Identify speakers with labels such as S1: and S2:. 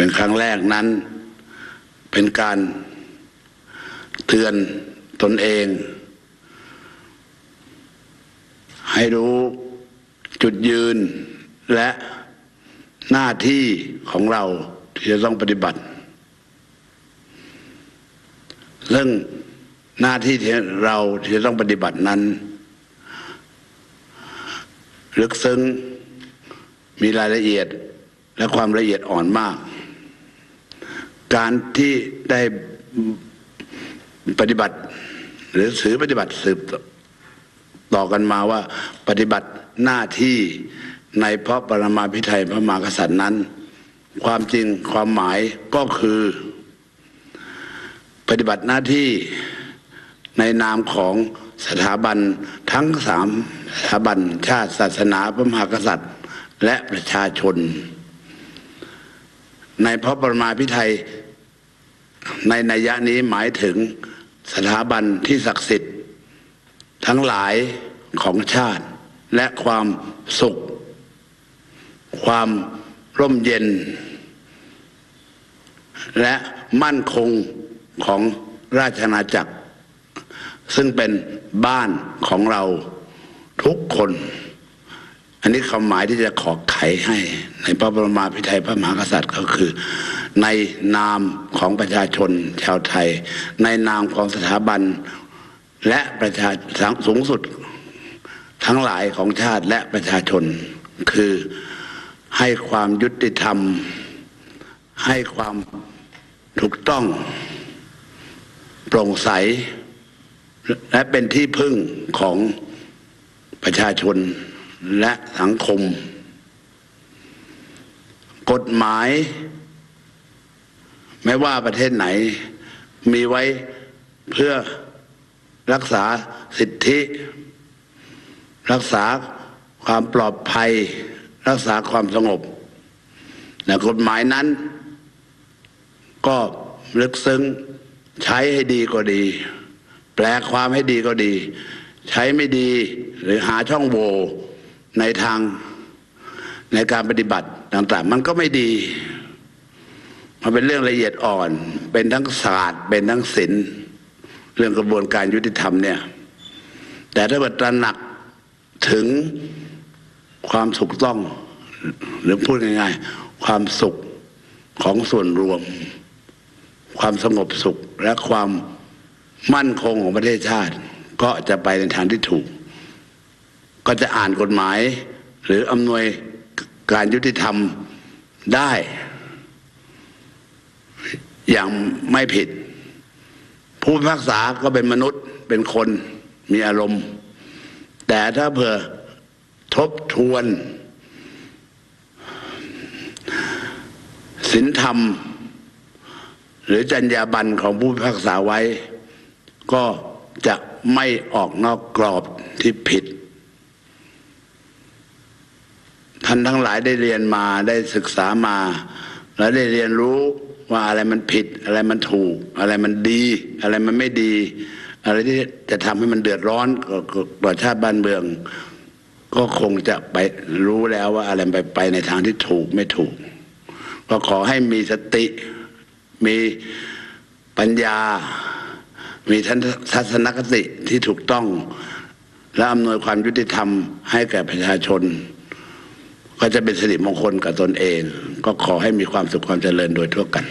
S1: เป็นครั้งแรกนั้น เป็นการเตือนตนเอง ให้รู้จุดยืนและหน้าที่ของเราที่จะต้องปฏิบัติ เรื่องหน้าที่ที่เราที่จะต้องปฏิบัตินั้น ลึกซึ้งมีรายละเอียดและความละเอียดอ่อนมาก การที่ได้ปฏิบัติ หรือสือปฏิบัติสืบต่อกันมาว่าปฏิบัติหน้าที่ในพระปรมาภิไธยพระมหากษัตริย์นั้น ความจริงความหมายก็คือ ปฏิบัติหน้าที่ในนามของสถาบันทั้งสามสถาบันชาติศาสนาพระมหากษัตริย์ และประชาชน ในพระปรมาภิไธย ในนัยยะนี้หมายถึงสถาบันที่ศักดิ์สิทธิ์ ทั้งหลายของชาติ และความสุข ความร่มเย็น และมั่นคงของราชอาณาจักร ซึ่งเป็นบ้านของเราทุกคน นนี้คำหมายที่จะขอไขให้ ในพระบรมมาภิไธยพระมหากษัตริย์ก็คือ ในนามของประชาชนชาวไทย ในนามของสถาบัน และประชาสูงสุด ทั้งหลายของชาติและประชาชน คือให้ความยุติธรรม ให้ความถูกต้อง โปร่งใส และเป็นที่พึ่งของประชาชน และสังคม กฎหมาย ไม่ว่าประเทศไหน มีไว้เพื่อรักษาสิทธิ รักษาความปลอดภัย รักษาความสงบแต่กฎหมายนั้น ก็ลึกซึ้งใช้ให้ดีก็ดี แปลความให้ดีก็ดี ใช้ไม่ดีหรือหาช่องโหว่ ในทางในการปฏิบัติต่าง ๆ มันก็ไม่ดี มันเป็นเรื่องละเอียดอ่อน เป็นทั้งศาสตร์ เป็นทั้งศิลป์เรื่องกระบวนการยุติธรรมเนี่ย แต่ถ้าเกิดตระหนักถึงความถูกต้อง หรือพูดง่าย ๆ ความสุขของส่วนรวม ความสงบสุขและความมั่นคงของประเทศชาติ ก็จะไปในทางที่ถูก ก็จะอ่านกฎหมาย หรืออำนวยการยุติธรรมได้ อย่างไม่ผิด ผู้พิพากษาก็เป็นมนุษย์เป็นคนมีอารมณ์ แต่ถ้าเผื่อทบทวนศีลธรรม หรือจรรยาบรรณของผู้พิพากษาไว้ ก็จะไม่ออกนอกกรอบที่ผิด ท่านทั้งหลายได้เรียนมาได้ศึกษามา และได้เรียนรู้ว่าอะไรมันผิด อะไรมันถูก อะไรมันดี อะไรมันไม่ดี อะไรที่จะทำให้มันเดือดร้อนต่อชาติบ้านเมือง ก็คงจะไปรู้แล้วว่าอะไรไปไปในทางที่ถูกไม่ถูก ก็ขอให้มีสติ มีปัญญา มีทัศนคติที่ถูกต้อง และอำนวยความยุติธรรมให้แก่ประชาชน ก็จะเป็นสิริมงคลกับตนเอง ก็ขอให้มีความสุขความเจริญโดยทั่วกัน